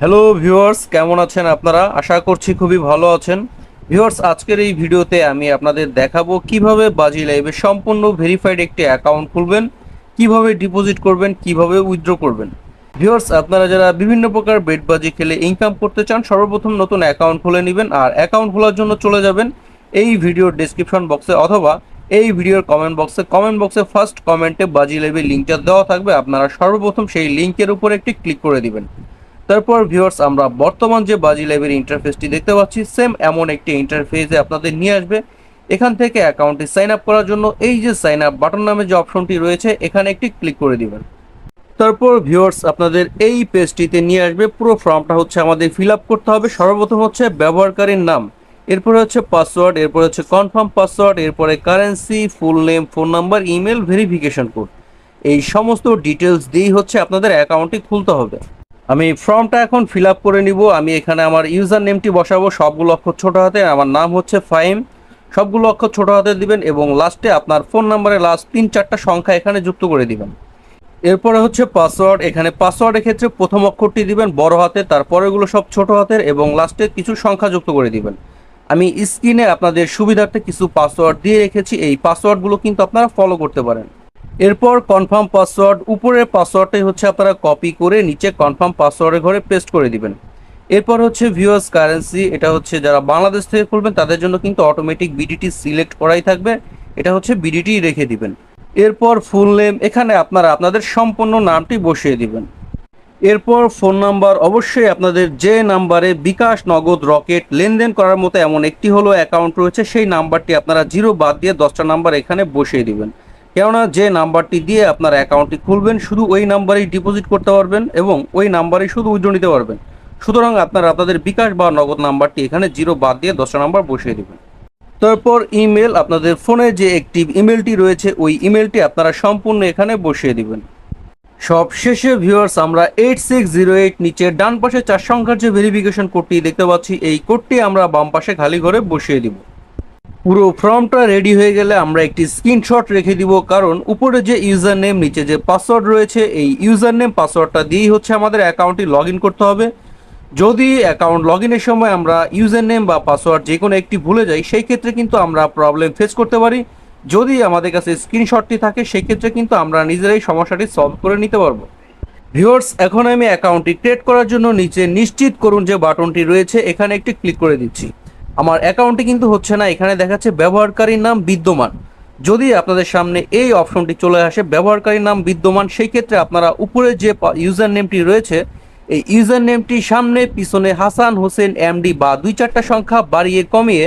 Hello viewers কেমন আছেন আপনারা? আশা করছি খুবই ভালো আছেন। ভিউয়ার্স আজকের এই ভিডিওতে আমি আপনাদের দেখাবো কীভাবে বাজি লাইভে সম্পূর্ণ ভেরিফাইড একটি অ্যাকাউন্ট খুলবেন, কীভাবে ডিপোজিট করবেন, কীভাবে উইথড্র করবেন। ভিউয়ার্স আপনারা যারা বিভিন্ন প্রকার বেট বাজি খেলে ইনকাম করতে চান, সর্বপ্রথম নতুন অ্যাকাউন্ট খুলে নেবেন আর অ্যাকাউন্ট খোলার জন্য চলে যাবেন এই ভিডিওর ডেসক্রিপশন বক্সে অথবা এই ভিডিওর কমেন্ট বক্সে কমেন্ট বক্সে ফার্স্ট কমেন্টে বাজি লাইভের লিঙ্কটা দেওয়া থাকবে, আপনারা সর্বপ্রথম সেই লিঙ্কের উপর একটি ক্লিক করে দিবেন। তারপর ভিউয়ার্স আমরা বর্তমান যে বাজি লাইভের ইন্টারফেসটি দেখতে পাচ্ছি সেম এমন একটি ইন্টারফেসে আপনাদের নিয়ে আসবে। এখান থেকে অ্যাকাউন্টটি সাইন আপ করার জন্য এই যে সাইন আপ বাটন নামে যে অপশনটি রয়েছে, এখানে একটি ক্লিক করে দিবেন। তারপর ভিউয়ার্স আপনাদের এই পেজটিতে নিয়ে আসবে, পুরো ফর্মটা হচ্ছে আমাদের ফিল আপ করতে হবে। সর্বপ্রথম হচ্ছে ব্যবহারকারীর নাম, এরপরে হচ্ছে পাসওয়ার্ড এরপর হচ্ছে কনফার্ম পাসওয়ার্ড এরপরে currency full name phone number email verification code এই সমস্ত ডিটেলস দিয়েই হচ্ছে আপনাদের অ্যাকাউন্টটি খুলতে হবে। আমি ফর্মটা এখন ফিল করে নিব। আমি এখানে আমার ইউজার নেমটি বসাবো সবগুলো অক্ষর ছোট হাতে। আমার নাম হচ্ছে ফাইম সবগুলো অক্ষর ছোট হাতে দিবেন এবং লাস্টে আপনার ফোন নাম্বারে লাস্ট তিন চারটা সংখ্যা এখানে যুক্ত করে দিবেন। এরপরে হচ্ছে পাসওয়ার্ড এখানে পাসওয়ার্ডের ক্ষেত্রে প্রথম অক্ষরটি দিবেন বড় হাতে তারপরেগুলো সব ছোট হাতের এবং লাস্টে কিছু সংখ্যা যুক্ত করে দিবেন। আমি স্ক্রিনে আপনাদের সুবিধার্থে কিছু পাসওয়ার্ড দিয়ে রেখেছি। এই পাসওয়ার্ডগুলো কিন্তু আপনারা ফলো করতে পারেন। এরপর কনফার্ম পাসওয়ার্ড উপরের পাসওয়ার্ডটাই হচ্ছে আপনারা কপি করে নিচে কনফার্ম পাসওয়ার্ডের ঘরে পেস্ট করে দিবেন। এরপর হচ্ছে ভিউয়ার্স কারেন্সি এটা হচ্ছে যারা বাংলাদেশ থেকে করবেন তাদের জন্য কিন্তু অটোমেটিক বিডিটি সিলেক্ট করাই থাকবে। এটা হচ্ছে বিডিটি রেখে দিবেন। এরপর ফুল নেম এখানে আপনারা আপনাদের সম্পূর্ণ নামটি বসিয়ে দিবেন। এরপর ফোন নাম্বার অবশ্যই আপনাদের যে নাম্বারে বিকাশ নগদ রকেট লেনদেন করার মতো এমন একটি হলো অ্যাকাউন্ট রয়েছে, সেই নাম্বারটি আপনারা জিরো বাদ দিয়ে দশটা নাম্বার এখানে বসিয়ে দিবেন। কেননা যে নাম্বারটি দিয়ে আপনার অ্যাকাউন্টটি খুলবেন, শুধু ওই নাম্বারেই ডিপোজিট করতে পারবেন এবং ওই নাম্বারেই শুধু উইথড্র নিতে পারবেন। সুতরাং আপনারা আপনাদের বিকাশ বা নগদ নাম্বারটি এখানে জিরো বাদ দিয়ে দশটা নাম্বার বসিয়ে দেবেন। তারপর ইমেল, আপনাদের ফোনে যে অ্যাক্টিভ ইমেলটি রয়েছে, ওই ইমেলটি আপনারা সম্পূর্ণ এখানে বসিয়ে দিবেন। সব শেষে ভিউয়ার্স আমরা এইট সিক্স জিরো এইট নিচে ডান পাশে চার সংখ্যার যে ভেরিফিকেশন কোডটি দেখতে পাচ্ছি, এই কোডটি আমরা বাম পাশে খালি ঘরে বসিয়ে দিব। পুরো ফর্মটা রেডি হয়ে গেলে আমরা একটি স্ক্রিনশট রেখে দিব, কারণ উপরে যে ইউজার নেম নিচে যে পাসওয়ার্ড রয়েছে, এই ইউজার নেম পাসওয়ার্ডটা দিয়েই হচ্ছে আমাদের অ্যাকাউন্টটি লগ করতে হবে। যদি অ্যাকাউন্ট লগ ইনের সময় আমরা ইউজার নেম বা পাসওয়ার্ড যে কোনো একটি ভুলে যাই, সেই ক্ষেত্রে কিন্তু আমরা প্রবলেম ফেস করতে পারি। যদি আমাদের কাছে স্ক্রিনশটটি থাকে, সেই ক্ষেত্রে কিন্তু আমরা নিজেরাই সমস্যাটি সলভ করে নিতে পারব। ভিউয়ার্স এখন আমি অ্যাকাউন্টটি ক্রিয়েট করার জন্য নিচে নিশ্চিত করুন যে বাটনটি রয়েছে, এখানে একটি ক্লিক করে দিচ্ছি। আমার অ্যাকাউন্টে কিন্তু হচ্ছে না, এখানে দেখাচ্ছে ব্যবহারকারীর নাম বিদ্যমান। যদি আপনাদের সামনে এই অপশনটি চলে আসে, ব্যবহারকারীর নাম বিদ্যমান, সেই ক্ষেত্রে আপনারা উপরে যে ইউজার নেমটি রয়েছে, এই ইউজার নেমটি সামনে, পিছনে হাসান হোসেন এমডি বা দুই চারটা সংখ্যা বাড়িয়ে কমিয়ে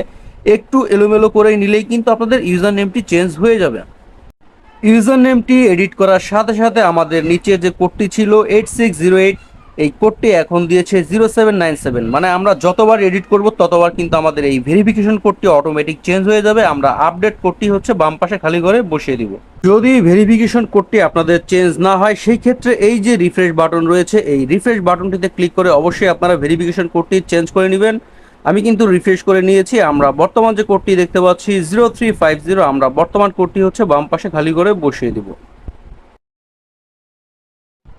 একটু এলোমেলো করে নিলেই কিন্তু আপনাদের ইউজার নেমটি চেঞ্জ হয়ে যাবে। ইউজার নেমটি এডিট করার সাথে সাথে আমাদের নিচে যে কোডটি ছিল এইট সিক্স জিরো এইট এই কোডটি এখন দিয়েছে জিরো সেভেন নাইন সেভেন মানে আমরা যতবার এডিট করব, ততবার কিন্তু আমাদের এই ভেরিফিকেশন কোডটি অটোমেটিক চেঞ্জ হয়ে যাবে। আমরা আপডেট কোডটি হচ্ছে বাম পাশে খালি করে বসিয়ে দিব। যদি ভেরিফিকেশন কোডটি আপনাদের চেঞ্জ না হয়, সেই ক্ষেত্রে এই যে রিফ্রেশ বাটন রয়েছে, এই রিফ্রেশ বাটনটিতে ক্লিক করে অবশ্যই আপনারা ভেরিফিকেশন কোডটি চেঞ্জ করে নেবেন। আমি কিন্তু রিফ্রেশ করে নিয়েছি। আমরা বর্তমান যে কোডটি দেখতে পাচ্ছি জিরো থ্রি ফাইভ জিরো আমরা বর্তমান কোডটি হচ্ছে বাম পাশে খালি করে বসিয়ে দিব।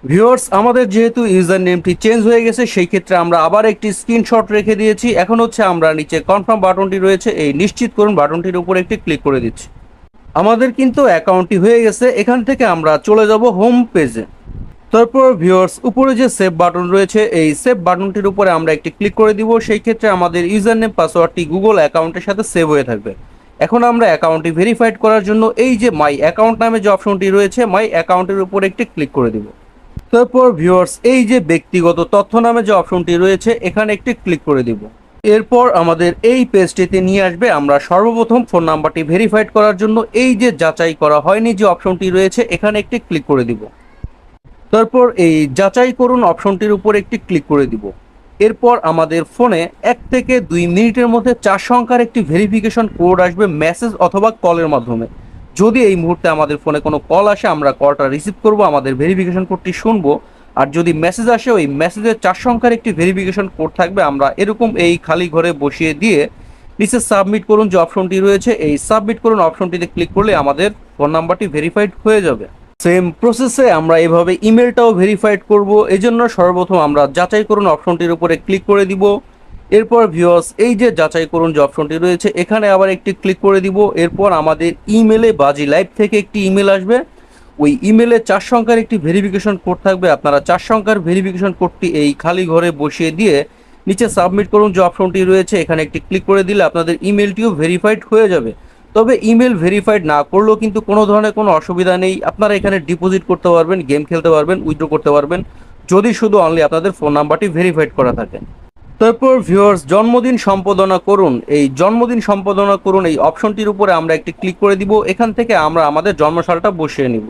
ভিউয়ার্স, আমাদের যেহেতু ইউজার নেমটি চেঞ্জ হয়ে গেছে, সেই ক্ষেত্রে আমরা আবার একটি স্ক্রিনশট রেখে দিয়েছি। এখন হচ্ছে আমরা নিচে কনফার্ম বাটনটি রয়েছে, এই নিশ্চিত করুন বাটনটির উপর একটি ক্লিক করে দিচ্ছি। আমাদের কিন্তু অ্যাকাউন্টটি হয়ে গেছে, এখান থেকে আমরা চলে যাব হোম পেজে। তারপর ভিউয়ার্স, উপরে যে সেভ বাটন রয়েছে, এই সেভ বাটনটির উপরে আমরা একটি ক্লিক করে দিব, সেই ক্ষেত্রে আমাদের ইউজার নেম পাসওয়ার্ডটি গুগল অ্যাকাউন্টের সাথে সেভ হয়ে থাকবে। এখন আমরা অ্যাকাউন্টটি ভেরিফাইড করার জন্য এই যে মাই অ্যাকাউন্ট নামে যে অপশনটি রয়েছে, মাই অ্যাকাউন্টের উপর একটি ক্লিক করে দিব। তারপর ভিউয়ার্স এই যে ব্যক্তিগত তথ্য নামে যে অপশনটি রয়েছে, এখানে একটি ক্লিক করে দিব। এরপর আমাদের এই পেজটিতে নিয়ে আসবে আমরা সর্বপ্রথম ফোন নাম্বারটি ভেরিফাইড করার জন্য এই যে যাচাই করা হয়নি যে অপশনটি রয়েছে, এখানে একটি ক্লিক করে দিব। তারপর এই যাচাই করুন অপশনটির উপর একটি ক্লিক করে দিব। এরপর আমাদের ফোনে এক থেকে দুই মিনিটের মধ্যে চার সংখ্যার একটি ভেরিফিকেশন কোড আসবে মেসেজ অথবা কলের মাধ্যমে। যদি এই মুহূর্তে আমাদের ফোনে কোনো কল আসে, আমরা কলটা রিসিভ করব, আমাদের ভেরিফিকেশন কোডটি শুনব। আর যদি মেসেজ আসে, ওই মেসেজের চার সংখ্যার একটি ভেরিফিকেশন কোড থাকবে। আমরা এরকম এই খালি ঘরে বসিয়ে দিয়ে নিচে সাবমিট করুন যে অপশনটি রয়েছে। এই সাবমিট করুন অপশনটিতে ক্লিক করলে আমাদের ফোন নাম্বারটি ভেরিফাইড হয়ে যাবে। সেম প্রসেসে আমরা এভাবে ইমেলটাও ভেরিফাইড করব। এজন্য সর্বপ্রথম আমরা যাচাই করুন অপশনটির উপরে ক্লিক করে দিব। এরপর ভিওস এই যে যাচাই করুন যে অপশনটি রয়েছে, এখানে আবার একটি ক্লিক করে দিব। এরপর আমাদের ইমেলে বাজি লাইভ থেকে একটি ইমেল আসবে। ওই ইমেলে চার সংখ্যার একটি ভেরিফিকেশন কোড থাকবে। আপনারা চার সংখ্যার ভেরিফিকেশন কোডটি এই খালি ঘরে বসিয়ে দিয়ে নিচে সাবমিট করুন যে অপশনটি রয়েছে। এখানে একটি ক্লিক করে দিলে আপনাদের ইমেলটিও ভেরিফাইড হয়ে যাবে। তবে ইমেল ভেরিফাইড না করলেও কিন্তু কোনো ধরনের কোনো অসুবিধা নেই। আপনারা এখানে ডিপোজিট করতে পারবেন গেম খেলতে পারবেন উইথড্র করতে পারবেন। যদি শুধু অনলি আপনাদের ফোন নাম্বারটি ভেরিফাইড করা থাকে। তারপর ভিউয়ার্স জন্মদিন সম্পাদনা করুন। এই জন্মদিন সম্পাদনা করুন, এই অপশনটির উপরে আমরা একটি ক্লিক করে দিব। এখান থেকে আমরা আমাদের জন্মসালটা বসিয়ে নিব।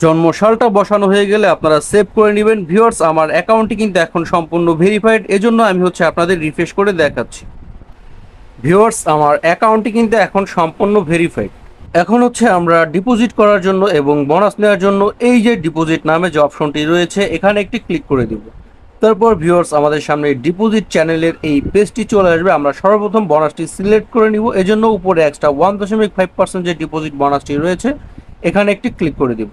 জন্মসালটা বসানো হয়ে গেলে আপনারা সেভ করে নেবেন। ভিউয়ার্স আমার অ্যাকাউন্টটি কিন্তু এখন সম্পূর্ণ ভেরিফাইড এজন্য আমি হচ্ছে আপনাদের রিফ্রেশ করে দেখাচ্ছি। ভিউয়ার্স আমার অ্যাকাউন্টটি কিন্তু এখন সম্পূর্ণ ভেরিফাইড এখন হচ্ছে আমরা ডিপোজিট করার জন্য এবং বোনাস নেওয়ার জন্য এই যে ডিপোজিট নামে যে অপশনটি রয়েছে, এখানে একটি ক্লিক করে দিব। তারপর ভিউয়ার্স আমাদের সামনে ডিপোজিট চ্যানেলের এই পেজটি চলে আসবে। আমরা সর্বপ্রথম বোনাসটি সিলেক্ট করে নিব। এজন্য উপরে এক্সট্রা ওয়ান দশমিক ফাইভ পার্সেন্ট যে ডিপোজিট বোনাসটি রয়েছে, এখানে একটি ক্লিক করে দিব।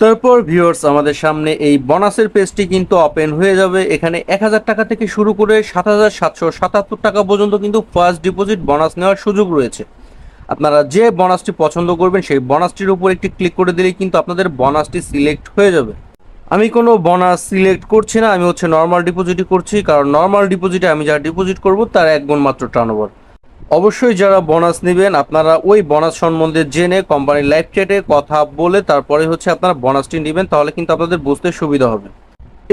তারপর ভিউয়ার্স আমাদের সামনে এই বোনাসের পেজটি কিন্তু ওপেন হয়ে যাবে। এখানে এক হাজার টাকা থেকে শুরু করে সাত হাজার সাতশো সাতাত্তর টাকা পর্যন্ত কিন্তু ফার্স্ট ডিপোজিট বোনাস নেওয়ার সুযোগ রয়েছে। আপনারা যে বোনাসটি পছন্দ করবেন, সেই বোনাসটির উপর একটি ক্লিক করে দিলেই কিন্তু আপনাদের বোনাসটি সিলেক্ট হয়ে যাবে। আমি কোনো বোনাস সিলেক্ট করছি না, আমি হচ্ছে নর্মাল ডিপোজিটই করছি, কারণ নর্মাল ডিপোজিটে আমি যা ডিপোজিট করব তার এক গুণ মাত্র টার্নওভার অবশ্যই যারা বোনাস নেবেন, আপনারা ওই বোনাস সম্বন্ধে জেনে কোম্পানির লাইভ চ্যাটে কথা বলে তারপরে হচ্ছে আপনারা বোনাসটি নেবেন, তাহলে কিন্তু আপনাদের বুঝতে সুবিধা হবে।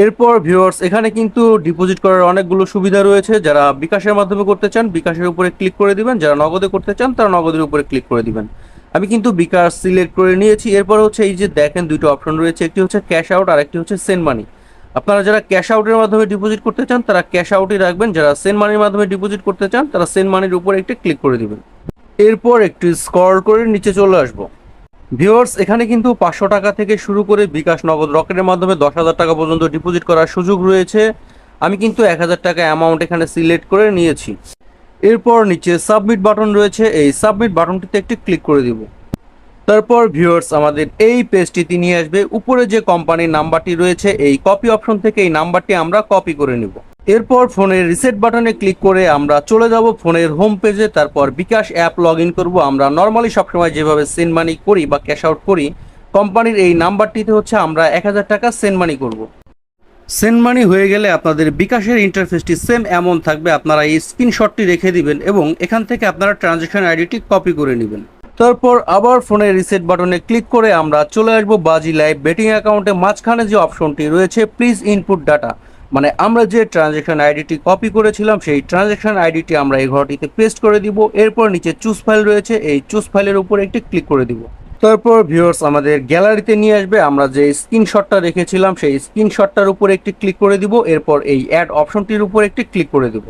এরপর ভিউয়ার্স এখানে কিন্তু ডিপোজিট করার অনেকগুলো সুবিধা রয়েছে, যারা বিকাশের মাধ্যমে করতে চান, বিকাশের উপরে ক্লিক করে দিবেন, যারা নগদে করতে চান, তারা নগদের উপরে ক্লিক করে দিবেন। আমি কিন্তু বিকাশ সিলেক্ট করে নিয়েছি। এরপর হচ্ছে এই যে দেখেন দুটো অপশন রয়েছে। একটি হচ্ছে ক্যাশ আউট আর একটি হচ্ছে সেন্ড মানি আপনারা যারা ক্যাশ আউটের মাধ্যমে ডিপোজিট করতে চান, তারা ক্যাশ আউটই রাখবেন। যারা সেন্ড মানির মাধ্যমে ডিপোজিট করতে চান, তারা সেন্ড মানির উপর একটি ক্লিক করে দিবেন। এরপর একটু স্ক্রল করে নিচে চলে আসব। ভিউয়ার্স, এখানে কিন্তু পাঁচশো টাকা থেকে শুরু করে বিকাশ নগদ রকেটের মাধ্যমে দশ হাজার টাকা পর্যন্ত ডিপোজিট করার সুযোগ রয়েছে। আমি কিন্তু এক হাজার টাকা অ্যামাউন্ট এখানে সিলেক্ট করে নিয়েছি। এরপর নিচে সাবমিট বাটন রয়েছে। এই সাবমিট বাটনটিতে একটি ক্লিক করে দিব। তারপর ভিউয়ার্স, আমাদের এই পেজটিতে নিয়ে আসবে। উপরে যে কোম্পানির নাম্বারটি রয়েছে, এই কপি অপশন থেকে এই নাম্বারটি আমরা কপি করে নিব। এরপর ফোনের রিসেট বাটনে ক্লিক করে আমরা চলে যাব ফোনের হোম পেজে। তারপর বিকাশ অ্যাপ লগ ইন করব। আমরা নর্মালি সবসময় যেভাবে সেন্ড মানি করি বা ক্যাশ আউট করি, কোম্পানির এই নাম্বারটিতে হচ্ছে আমরা এক হাজার টাকা সেন্ড মানি করব। সেন্ড মানি হয়ে গেলে আপনাদের বিকাশের ইন্টারফেসটি সেম এমন থাকবে, আপনারা এই স্ক্রিনশটটি রেখে দিবেন এবং এখান থেকে আপনারা ট্রানজ্যাকশন আইডিটি কপি করে নেবেন। তারপর আবার ফোনের রিসেট বাটনে ক্লিক করে আমরা চলে আসব বাজি লাইভ বেটিং অ্যাকাউন্টে মাঝখানে যে অপশনটি রয়েছে প্লিজ ইনপুট ডাটা মানে আমরা যে ট্রানজ্যাকশন আইডিটি কপি করেছিলাম, সেই ট্রানজ্যাকশন আইডিটি আমরা এই ঘরটিতে পেস্ট করে দিব। এরপর নিচে চুজ ফাইল রয়েছে, এই চুজ ফাইলের উপর একটি ক্লিক করে দিব। তারপর ভিউয়ার্স আমাদের গ্যালারিতে নিয়ে আসবে। আমরা যে স্ক্রিনশটটা রেখেছিলাম, সেই স্ক্রিনশটটার উপর একটি ক্লিক করে দিব। এরপর এই অ্যাড অপশনটির উপর একটি ক্লিক করে দিব।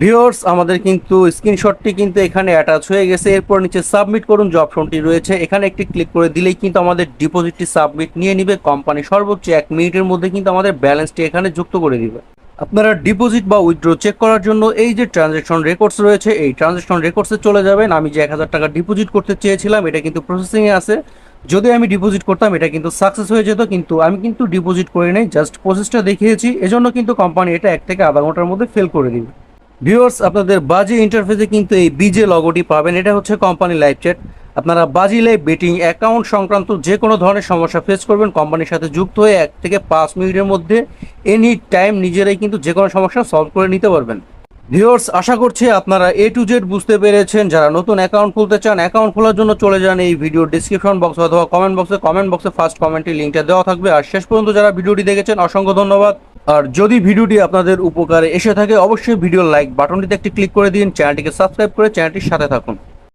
ভিউয়ার্স আমাদের কিন্তু স্ক্রিনশটটি কিন্তু এখানে অ্যাটাচ হয়ে গেছে। এরপর নিচে সাবমিট করুন যে অপশনটি রয়েছে। এখানে একটি ক্লিক করে দিলেই কিন্তু আমাদের ডিপোজিটটি সাবমিট নিয়ে নিবে। কোম্পানি সর্বোচ্চ এক মিনিটের মধ্যে কিন্তু আমাদের ব্যালেন্সটি এখানে যুক্ত করে দিবে। আপনারা ডিপোজিট বা উইথড্র চেক করার জন্য এই যে ট্রানজ্যাকশন রেকর্ডস রয়েছে, এই ট্রানজ্যাকশন রেকর্ডসে চলে যাবেন। আমি যে এক হাজার টাকা ডিপোজিট করতে চেয়েছিলাম, এটা কিন্তু প্রসেসিংয়ে আছে। যদি আমি ডিপোজিট করতাম, এটা কিন্তু সাকসেস হয়ে যেত, কিন্তু আমি কিন্তু ডিপোজিট করি নাই জাস্ট প্রসেসটা দেখিয়েছি। এজন্য কিন্তু কোম্পানি এটা এক থেকে আধা ঘণ্টার মধ্যে ফেল করে দিবে। ভিউয়ার্স আপনাদের বাজে ইন্টারফেসে কিন্তু এই বিজে লগোটি পাবেন। এটা হচ্ছে কোম্পানি লাইভ চ্যাট আপনারা বাজি লাইভ বেটিং অ্যাকাউন্ট সংক্রান্ত যে কোনো ধরনের সমস্যা ফেস করবেন। কোম্পানির সাথে যুক্ত হয়ে এক থেকে পাঁচ মিনিটের মধ্যে এনি টাইম নিজেরাই কিন্তু যে কোনো সমস্যা সলভ করে নিতে পারবেন। ভিউয়ার্স আশা করছি আপনারা এ টু জেড বুঝতে পেরেছেন। যারা নতুন অ্যাকাউন্ট খুলতে চান অ্যাকাউন্ট খোলার জন্য চলে যান এই ভিডিও ডিসক্রিপশন বক্স অথবা কমেন্ট বক্সে কমেন্ট বক্সে ফার্স্ট কমেন্টে লিঙ্কটা দেওয়া থাকবে। আর শেষ পর্যন্ত যারা ভিডিওটি দেখেছেন, অসংখ্য ধন্যবাদ। আর যদি ভিডিওটি আপনাদের উপকারে এসে থাকে, অবশ্যই ভিডিও লাইক বাটনটিতে একটি ক্লিক করে দিন। চ্যানেলটিকে সাবস্ক্রাইব করে চ্যানেলটির সাথে থাকুন।